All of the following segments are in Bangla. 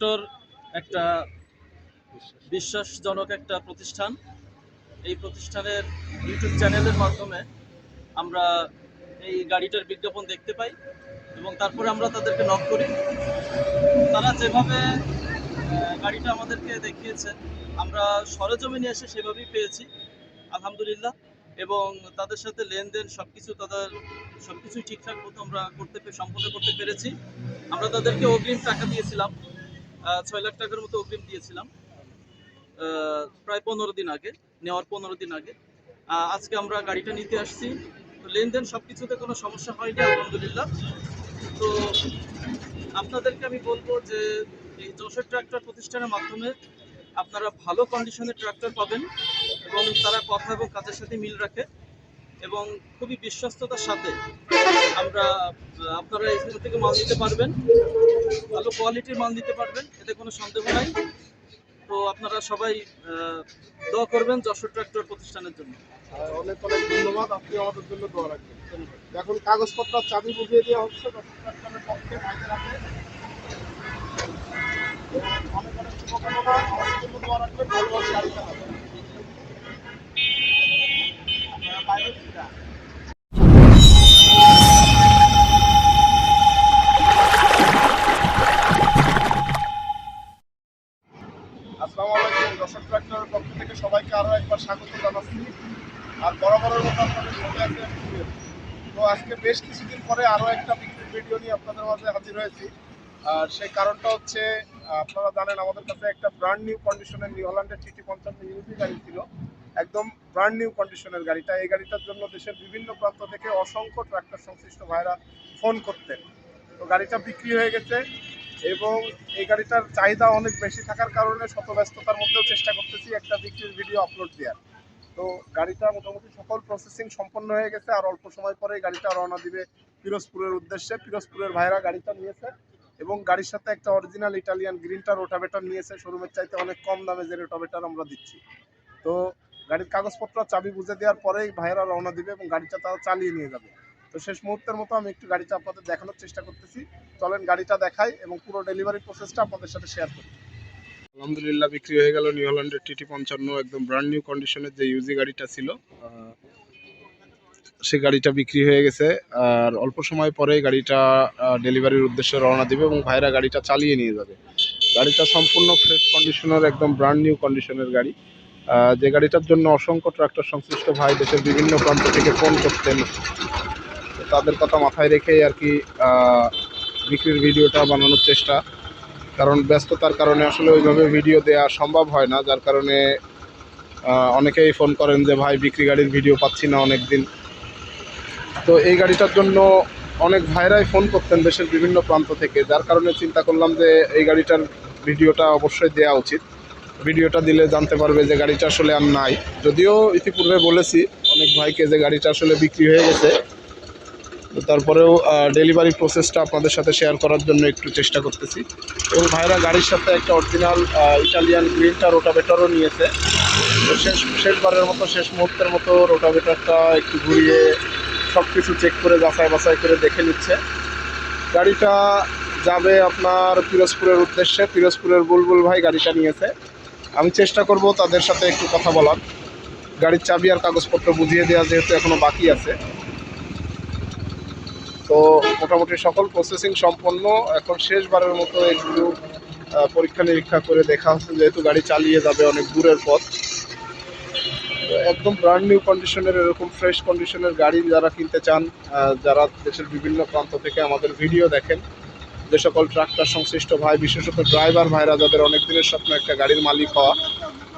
ট্রাক্টর একটা বিশ্বাসজনক একটা প্রতিষ্ঠান। এই প্রতিষ্ঠানের ইউটিউব চ্যানেলের মাধ্যমে আমরা এই গাড়িটার বিজ্ঞাপন দেখতে পাই এবং তারপরে আমরা তাদেরকে নক করি। তারা যেভাবে গাড়িটা আমাদেরকে দেখিয়েছে, আমরা সরেজমিনে এসে সেভাবেই পেয়েছি, আলহামদুলিল্লাহ। এবং তাদের সাথে লেনদেন সব কিছু তাদের সব কিছুই ঠিকঠাক মতো আমরা করতে সম্পন্ন করতে পেরেছি। আমরা তাদেরকে অগ্রিম টাকা দিয়েছিলাম। ছয় লাখ টাকার মতো অগ্রিম দিয়েছিলাম। প্রায় পনেরো দিন আগে, নেওয়ার পনেরো দিন আগে। আজকে আমরা গাড়িটা নিতে আসছি। লেনদেন সব কিছুতে কোনো সমস্যা হয়নি, আলহামদুলিল্লাহ। তো আপনাদেরকে আমি বলব যে, এই যশোর ট্রাক্টর প্রতিষ্ঠানের মাধ্যমে আপনারা ভালো কন্ডিশনের ট্রাক্টর পাবেন এবং তারা কথা এবং কাজের সাথে মিল রাখে। এবং খুবই বিশ্বস্ততার সাথে আমরা আপনারা এখান থেকে মাল নিতে পারবেন, ভালো কোয়ালিটির মাল নিতে পারবেন, এতে কোনো সন্দেহ নাই। তো আপনারা সবাই দোয়া করবেন যশোর ট্রাক্টর প্রতিষ্ঠানের জন্য। অনেক অনেক ধন্যবাদ, আপনি আমাদের জন্য দোয়া রাখবেন। এখন কাগজপত্র চাবি বুঝিয়ে দেওয়া হচ্ছে অনেক অনেক শুভকামনা আমাদের জন্য দোয়া রাখবেন ভালোভাবে পক্ষ থেকে সবাইকে আরও একবার স্বাগত আর তো আজকে বেশ পরে আরও একটা ভিডিও নিয়ে আপনাদের হাজির হয়েছি। আর সেই কারণটা হচ্ছে, আপনারা জানেন আমাদের কাছে একটা ব্র্যান্ড নিউ কন্ডিশনের নিউ হল্যান্ডের টিটি পঞ্চান্ন ইউপি গাড়ি ছিল। একদম ব্র্যান্ড নিউ কন্ডিশনের গাড়িটা। এই গাড়িটার জন্য দেশের বিভিন্ন প্রান্ত থেকে অসংখ্য ট্রাক্টর সংশ্লিষ্ট ভাইরা ফোন করতেন। তো গাড়িটা বিক্রি হয়ে গেছে। এবং এই গাড়িটার চাহিদা অনেক বেশি থাকার কারণে শত ব্যস্ততার মধ্যেও চেষ্টা করতেছি একটা বিক্রির ভিডিও আপলোড দেওয়ার। তো গাড়িটা মোটামুটি সকল প্রসেসিং সম্পন্ন হয়ে গেছে আর অল্প সময় পরেই গাড়িটা রওনা দিবে পিরোজপুরের উদ্দেশ্যে। পিরোজপুরের ভাইরা গাড়িটা নিয়েছে এবং গাড়ির সাথে একটা অরিজিনাল ইটালিয়ান গ্রিনটা রোটাভেটার নিয়েছে। শোরুমের চাইতে অনেক কম দামে যে রোটাভেটার আমরা দিচ্ছি। তো গাড়ির কাগজপত্র চাবি বুঝে দেওয়ার পরেই ভাইয়েরা রওনা দিবে এবং গাড়িটা তারা চালিয়ে নিয়ে যাবে। তো শেষ মুহূর্তের মতো আমি একটু গাড়িটা আপনাদের দেখানোর চেষ্টা করতেছি। চলেন গাড়িটা দেখাই এবং পুরো ডেলিভারি প্রসেসটা আপনাদের সাথে শেয়ার করি। আলহামদুলিল্লাহ, বিক্রি হয়ে গেল নিউ হল্যান্ডের টিটি পঞ্চান্ন, একদম ব্র্যান্ড নিউ কন্ডিশনের যে ইউজি গাড়িটা ছিল। সে গাড়িটা বিক্রি হয়ে গেছে আর অল্প সময় পরে গাড়িটা ডেলিভারির উদ্দেশ্যে রওনা দিবে এবং ভাইরা গাড়িটা চালিয়ে নিয়ে যাবে। গাড়িটা সম্পূর্ণ ফ্রেশ কন্ডিশনের একদম ব্র্যান্ড নিউ কন্ডিশনের গাড়ি। যে গাড়িটার জন্য অসংখ্য ট্রাক্টর সংশ্লিষ্ট ভাই দেশের বিভিন্ন প্রান্ত থেকে ফোন করতেন। তাদের কথা মাথায় রেখেই আর কি বিক্রির ভিডিওটা বানানোর চেষ্টা। কারণ ব্যস্ততার কারণে আসলে ওইভাবে ভিডিও দেওয়া সম্ভব হয় না, যার কারণে অনেকেই ফোন করেন যে, ভাই, বিক্রি গাড়ির ভিডিও পাচ্ছি না অনেক দিন তো এই গাড়িটার জন্য অনেক ভাইরাই ফোন করতেন দেশের বিভিন্ন প্রান্ত থেকে, যার কারণে চিন্তা করলাম যে, এই গাড়িটার ভিডিওটা অবশ্যই দেওয়া উচিত। ভিডিওটা দিলে জানতে পারবে যে, গাড়িটা আসলে আর নাই। যদিও ইতিপূর্বে বলেছি, অনেক ভাইকে যে, গাড়িটা আসলে বিক্রি হয়ে গেছে। তো তারপরেও ডেলিভারি প্রসেসটা আপনাদের সাথে শেয়ার করার জন্য একটু চেষ্টা করতেছি। এবং ভাইরা গাড়ির সাথে একটা অরিজিনাল ইটালিয়ান গ্রিনটা রোটাভেটারও নিয়েছে। তো শেষ, শেষবারের মতো, শেষ মুহূর্তের মতো রোটাভেটারটা একটু ঘুরিয়ে সব কিছু চেক করে, যাচাই বাছাই করে দেখে নিচ্ছে। গাড়িটা যাবে আপনার পিরোজপুরের উদ্দেশ্যে। পিরোজপুরের বুলবুল ভাই গাড়িটা নিয়েছে। আমি চেষ্টা করব তাদের সাথে একটু কথা বলার। গাড়ির চাবি আর কাগজপত্র বুঝিয়ে দেওয়া যেহেতু এখনও বাকি আছে। তো মোটামুটি সকল প্রসেসিং সম্পন্ন। এখন শেষবারের মতো আহ, পরীক্ষা নিরীক্ষা করে দেখা হচ্ছে যেহেতু গাড়ি চালিয়ে যাবে অনেক দূরের পথ। একদম ব্র্যান্ড নিউ কন্ডিশনের এরকম ফ্রেশ কন্ডিশনের গাড়ি যারা কিনতে চান যারা দেশের বিভিন্ন প্রান্ত থেকে আমাদের ভিডিও দেখেন যে সকল ট্রাক্টর সংশ্লিষ্ট ভাই বিশেষত ড্রাইভার ভাইরা যাদের অনেক দিনের স্বপ্ন একটা গাড়ির মালিক হওয়া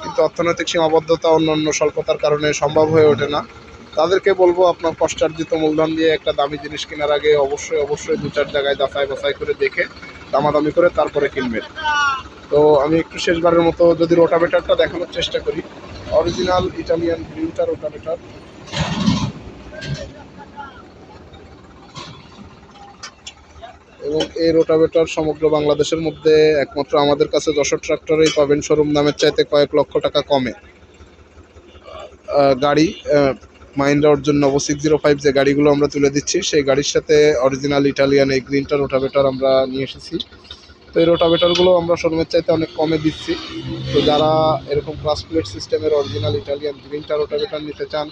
কিন্তু অর্থনৈতিক সীমাবদ্ধতা অন্যান্য স্বল্পতার কারণে সম্ভব হয়ে ওঠে না। তাদেরকে বলব, আপনার কষ্টার্জিত মূলধন দিয়ে একটা দামি জিনিস কেনার আগে অবশ্যই অবশ্যই দু চার জায়গায় যাচাই বাছাই করে দেখে, দামাদামি করে তারপরে কিনবেন। তো আমি একটু শেষবারের মতো যদি রোটাভেটারটা দেখানোর চেষ্টা করি, অরিজিনাল ইটালিয়ান গ্রিনটা রোটাভেটার। এবং এই রোটাভেটার সমগ্র বাংলাদেশের মধ্যে একমাত্র আমাদের কাছে যশোর ট্রাক্টরেই পাবেন, শোরুম দামের চাইতে কয়েক লক্ষ টাকা কমে। গাড়ি মাইন্ডা অর্জুন নব সিক্স জিরো ফাইভ যে গাড়িগুলো আমরা তুলে দিচ্ছি, সেই গাড়ির সাথে অরিজিনাল ইটালিয়ান এই গ্রিনটা রোটাভেটার আমরা নিয়ে এসেছি। তো এই রোটাভেটারগুলো আমরা শোরুমের চাইতে অনেক কমে দিচ্ছি। তো যারা এরকম ক্লাস প্লেট সিস্টেমের অরিজিনাল ইটালিয়ান গ্রিনটা রোটাভেটার নিতে চান,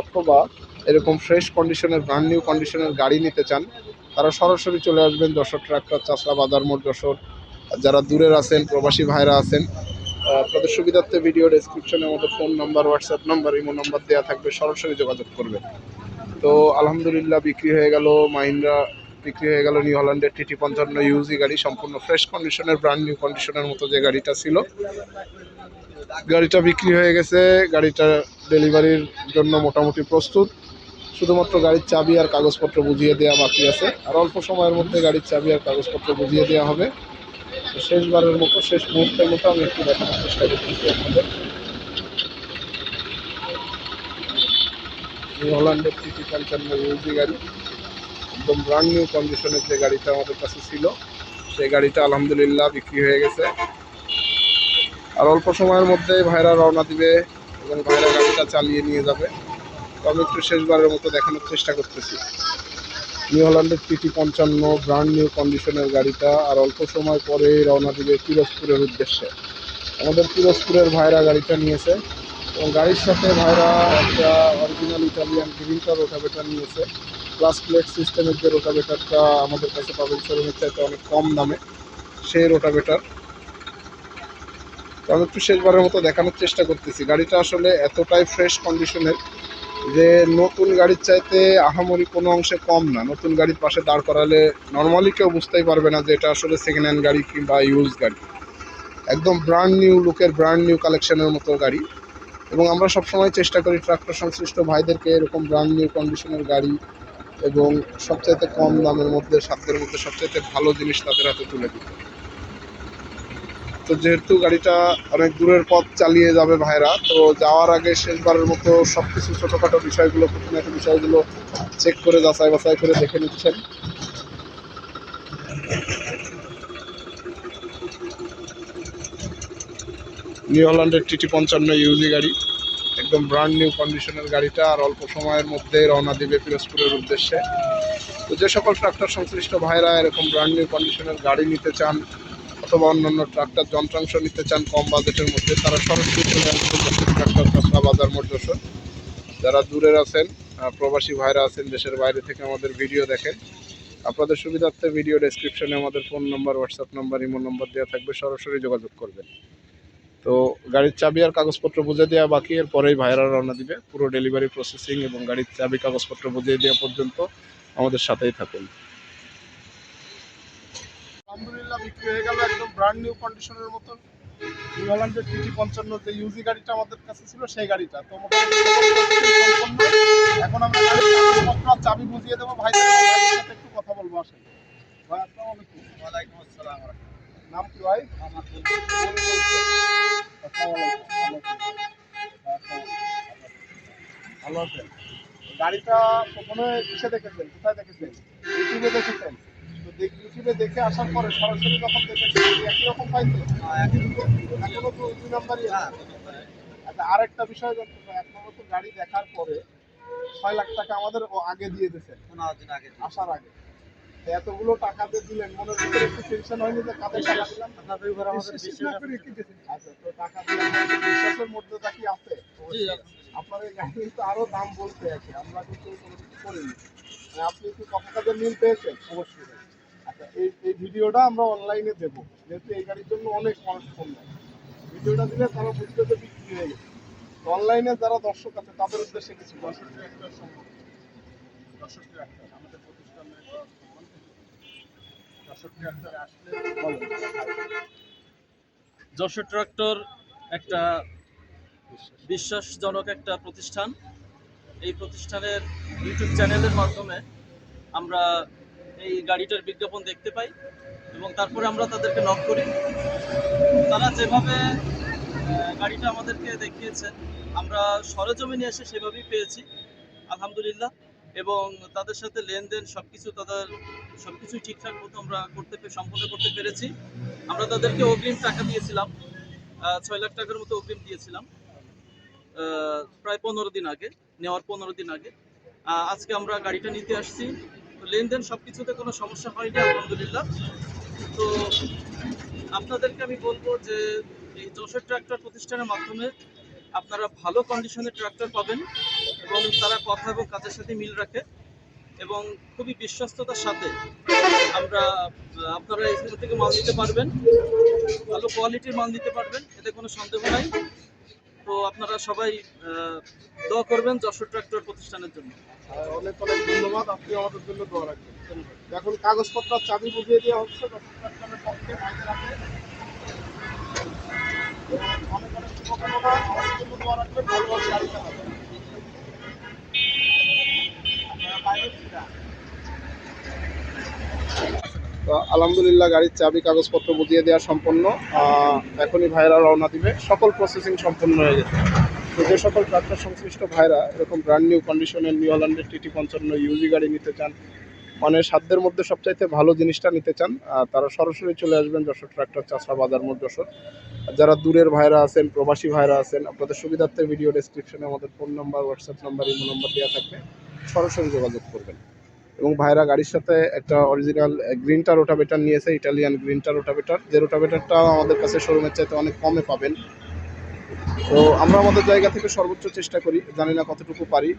অথবা এরকম ফ্রেশ কন্ডিশনের ব্র্যান্ড নিউ কন্ডিশনের গাড়ি নিতে চান, তারা সরাসরি চলে আসবেন যশোর ট্রাক্টর চাষলা বাজার মোড় যশোর। যারা দূরের আছেন, প্রবাসী ভাইরা আছেন আপনাদের সুবিধার্থে ভিডিও ডেসক্রিপশনে আমাদের phone number WhatsApp number imo number দেওয়া থাকবে, সরাসরি যোগাযোগ করবে। তো আলহামদুলিল্লাহ বিক্রি হয়ে গেল, মাহিন্দ্রা বিক্রি হয়ে গেল, নিউ হল্যান্ডের টিটি পঞ্চান্ন ইউজি গাড়ি, সম্পূর্ণ ফ্রেশ কন্ডিশনের ব্র্যান্ড নিউ কন্ডিশনের মতো যে গাড়িটা ছিল। গাড়িটা বিক্রি হয়ে গেছে, গাড়িটা ডেলিভারির জন্য মোটামুটি প্রস্তুত। শুধুমাত্র গাড়ির চাবি আর কাগজপত্র বুঝিয়ে দেওয়া বাকি আছে। আর অল্প সময়ের মধ্যে গাড়ির চাবি আর কাগজপত্র বুঝিয়ে দেওয়া হবে। শেষবারের মতো, শেষ মুহূর্তের মতো আমি একটু দেখানোর চেষ্টা করতেছি আপনাদের। হল্যান্ডের টিটি পঞ্চান্ন ইউজি গাড়ি, একদম ব্র্যান্ড নিউ কন্ডিশনের যে গাড়িটা আমাদের কাছে ছিল, সেই গাড়িটা আলহামদুলিল্লাহ বিক্রি হয়ে গেছে। আর অল্প সময়ের মধ্যে ভাইরা রওনা দিবে এবং ভাইরা গাড়িটা চালিয়ে নিয়ে যাবে। তো আমি একটু শেষবারের মতো দেখানোর চেষ্টা করতেছি। নিউ হল্যান্ডের টিটি পঞ্চান্ন ব্র্যান্ড নিউ কন্ডিশনের গাড়িটা, আর অল্প সময় পরেই রওনা দিবে পিরোজপুরের উদ্দেশ্যে। আমাদের পিরোজপুরের ভাইরা গাড়িটা নিয়েছে, এবং গাড়ির সাথে ভাইরা একটা অরিজিনাল ইটালিয়ান গ্রিনটা রোটাভেটার নিয়েছে। প্লাস প্লেট সিস্টেমের যে রোটাভেটারটা আমাদের কাছে পাবেন শোরুমের চাইতে অনেক কম দামে, সেই রোটাভেটার আমি একটু শেষবারের মতো দেখানোর চেষ্টা করতেছি। গাড়িটা আসলে এতটাই ফ্রেশ কন্ডিশনের যে নতুন গাড়ির চাইতে আহামরি কোনো অংশে কম না। নতুন গাড়ির পাশে দাঁড় করালে নর্মালি কেউ বুঝতেই পারবে না যে এটা আসলে সেকেন্ড হ্যান্ড গাড়ি কিংবা ইউজ গাড়ি। একদম ব্র্যান্ড নিউ লুকের ব্র্যান্ড নিউ কালেকশনের মতো গাড়ি। এবং আমরা সবসময় চেষ্টা করি ট্রাক্টর সংশ্লিষ্ট ভাইদেরকে এরকম ব্র্যান্ড নিউ কন্ডিশনের গাড়ি এবং সবচাইতে কম দামের মধ্যে, সাধ্যের মধ্যে সবচাইতে ভালো জিনিস তাদের হাতে তুলে দিতে। তো যেহেতু গাড়িটা অনেক দূরের পথ চালিয়ে যাবে ভাইরা, তো যাওয়ার আগে শেষবারের মতো সব কিছু ছোটোখাটো বিষয়গুলো খুঁটিনাটি বিষয়গুলো চেক করে যাচাই বাছাই করে দেখে নিচ্ছেন। নিউ হল্যান্ডের টিটি পঞ্চান্ন ইউজি গাড়ি, একদম ব্র্যান্ড নিউ কন্ডিশনের গাড়িটা, আর অল্প সময়ের মধ্যে রওনা দিবে পিরোজপুরের উদ্দেশ্যে। তো যে সকল ট্রাক্টর সংশ্লিষ্ট ভাইরা এরকম ব্র্যান্ড নিউ কন্ডিশনের গাড়ি নিতে চান অথবা অন্যান্য ট্রাক্টর, যন্ত্রাংশ নিতে চান কম বাজেটের মধ্যে, তারা সরাসরি চলে ট্রাক্টর কাঁচরা বাজার মোট যারা দূরের আছেন প্রবাসী ভাইরা আছেন, দেশের বাইরে থেকে আমাদের ভিডিও দেখেন, আপনাদের সুবিধার্থে ভিডিও ডেসক্রিপশনে আমাদের phone number WhatsApp number imo নম্বর দেওয়া থাকবে, সরাসরি যোগাযোগ করবেন। তো গাড়ির চাবি আর কাগজপত্র বুঝে দেওয়া বাকি এর পরেই ভাইরা রওনা দিবে। পুরো ডেলিভারি প্রসেসিং এবং গাড়ির চাবি, কাগজপত্র বুঝিয়ে দেওয়া পর্যন্ত আমাদের সাথেই থাকুন আলহামদুলিল্লাহ বিক্রি হয়ে গেল একদম ব্র্যান্ড নিউ কন্ডিশনের মতন। নিউ হল্যান্ডের টিটি পঞ্চান্ন যে ইউজি গাড়িটা আমাদের কাছে ছিল সেই গাড়িটা। তো এখন আমরা গাড়ির চাবি বুঝিয়ে দেবো। ভাই সাথে একটু কথা বলব আসেন। ভাই আসসালামু আলাইকুম। ওয়ালাইকুম আসসালাম। নাম কি ভাই? আমার ভালো আছেন? গাড়িটা প্রথমে কিসে দেখেছেন? কোথায় দেখেছেন? ইউটিউবে দেখেছেন? ইউটিউবে দেখে আসার পরে সরাসরি যখন দেখেছেন কি একই রকম। পাইছে এখনও তো দুই নাম্বারই আছে আচ্ছা আরেকটা বিষয় জানতে চাই আপনারা তো গাড়ি দেখার পরে ছয় লাখ টাকা আমাদের আগে দিয়ে দিয়েছেন আগে আসার আগে। এতগুলো টাকা দিয়ে দিলেন মনের ভিতরে একটু টেনশন হয়নি যে কাদের টাকা দিলাম? আপনাদের উপর আমাদের আচ্ছা তো টাকা দিলাম বিশ্বাসের মধ্যে কি আছে? আপনার এই গাড়ি কিন্তু আরও দাম বলতে আছে আমরা কিন্তু কোনো কিছু করিনি। মানে আপনি কি কথাটাতে মিল পেয়েছেন? অবশ্যই। এই এই ভিডিওটা আমরা অনলাইনে দেব। যেহেতু এই গাড়ির জন্য অনেক মানুষ ফোন দেয় ভিডিওটা দিলে তারা বুঝতে যে বিক্রি হয়ে গেছে। অনলাইনে যারা দর্শক আছে তাদের উদ্দেশ্যে কিছু দর্শক একটা সম্ভব। দর্শক একটা আমাদের প্রতিষ্ঠানে দর্শক একটা আসলে যশোর ট্রাক্টর একটা বিশ্বাসজনক একটা প্রতিষ্ঠান। এই প্রতিষ্ঠানের ইউটিউব চ্যানেলের মাধ্যমে আমরা এই গাড়িটার বিজ্ঞাপন দেখতে পাই এবং তারপরে আমরা তাদেরকে নক করি। তারা যেভাবে গাড়িটা আমাদেরকে দেখিয়েছে আমরা সরেজমিনে এসে সেভাবেই পেয়েছি, আলহামদুলিল্লাহ। এবং তাদের সাথে লেনদেন সব কিছু তাদের সব কিছুই ঠিকঠাক মতো আমরা করতে সম্পন্ন করতে পেরেছি। আমরা তাদেরকে অগ্রিম টাকা দিয়েছিলাম ছয় লাখ টাকার মতো অগ্রিম দিয়েছিলাম প্রায় পনেরো দিন আগে, নেওয়ার পনেরো দিন আগে। আজকে আমরা গাড়িটা নিতে আসছি। তো লেনদেন সব কিছুতে কোনো সমস্যা হয়নি, আলহামদুলিল্লাহ। তো আপনাদেরকে আমি বলব যে এই যশোর ট্রাক্টর প্রতিষ্ঠানের মাধ্যমে আপনারা ভালো কন্ডিশনের ট্রাক্টর পাবেন এবং তারা কথা এবং কাজের সাথে মিল রাখে এবং খুবই বিশ্বস্ততার সাথে আমরা আপনারা এখান থেকে মাল নিতে পারবেন, ভালো কোয়ালিটির মাল নিতে পারবেন, এতে কোনো সন্দেহ নাই। তো আপনারা সবাই দোয়া করবেন যশোর ট্রাক্টর প্রতিষ্ঠানের জন্য। অনেক অনেক ধন্যবাদ, আপনি আমাদের জন্য এখন কাগজপত্র চাবি বুঝিয়ে দেওয়া হচ্ছে আলহামদুলিল্লাহ, গাড়ির চাবি, কাগজপত্র বুঝিয়ে দেওয়া সম্পন্ন। এখনই ভাইরা রওনা দিবে। সকল প্রসেসিং সম্পন্ন হয়ে গেছে। তো যে সকল ট্রাক্টর সংশ্লিষ্ট ভাইরা এরকম ব্র্যান্ড নিউ কন্ডিশনের নিউ হল্যান্ডের টিটি পঞ্চান্ন ইউজি গাড়ি নিতে চান মানে সাধ্যের মধ্যে সবচাইতে ভালো জিনিসটা নিতে চান তারা সরাসরি চলে আসবেন যশোর ট্রাক্টর চাষা বাজার মোড় যশোর। যারা দূরের ভাইরা আছেন, প্রবাসী ভাইরা আছেন, আপনাদের সুবিধার্থে ভিডিও ডেসক্রিপশনে আমাদের phone number WhatsApp number imo number দেওয়া থাকবে, সরাসরি যোগাযোগ করবেন। এবং ভাইরা গাড়ির সাথে একটা অরিজিনাল গ্রিনটা রোটাভেটার নিয়েছে ইটালিয়ান গ্রিনটা রোটাভেটার যে রোটাভেটারটা আমাদের কাছে শোরুমের চাইতে অনেক কমে পাবেন তো আমরা আমাদের জায়গা থেকে সর্বোচ্চ চেষ্টা করি, জানি না কতটুকু পারি।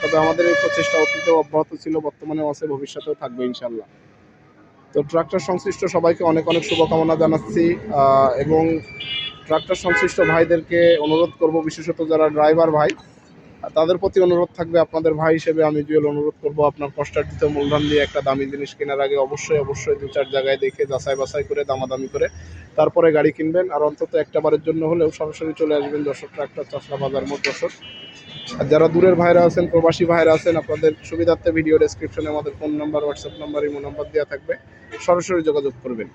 তবে আমাদের এই প্রচেষ্টা অতীতে অব্যাহত ছিল বর্তমানেও আছে, ভবিষ্যতেও থাকবে ইনশাল্লাহ তো ট্রাক্টর সংশ্লিষ্ট সবাইকে অনেক অনেক শুভকামনা জানাচ্ছি এবং ট্রাক্টর সংশ্লিষ্ট ভাইদেরকে অনুরোধ করব, বিশেষত যারা ড্রাইভার ভাই তাদের প্রতি অনুরোধ থাকবে, আপনাদের ভাই হিসেবে আমি জুয়েল অনুরোধ করব, আপনার কষ্টার্জিত মূলধন দিয়ে একটা দামি জিনিস কেনার আগে অবশ্যই অবশ্যই দু চার জায়গায় দেখে, যাচাই বাছাই করে, দামাদামি করে, তারপরে গাড়ি কিনবেন। আর অন্তত একটা বারের জন্য হলেও সরাসরি চলে আসবেন যশোর ট্রাক্টর চাষলা বাজার মোট যশোর। আর যারা দূরের ভাইরা আছেন, প্রবাসী ভাইরা আছেন, আপনাদের সুবিধার্থে ভিডিও ডেসক্রিপশনে আমাদের phone number WhatsApp number imo number দেওয়া থাকবে। সরাসরি যোগাযোগ করবেন।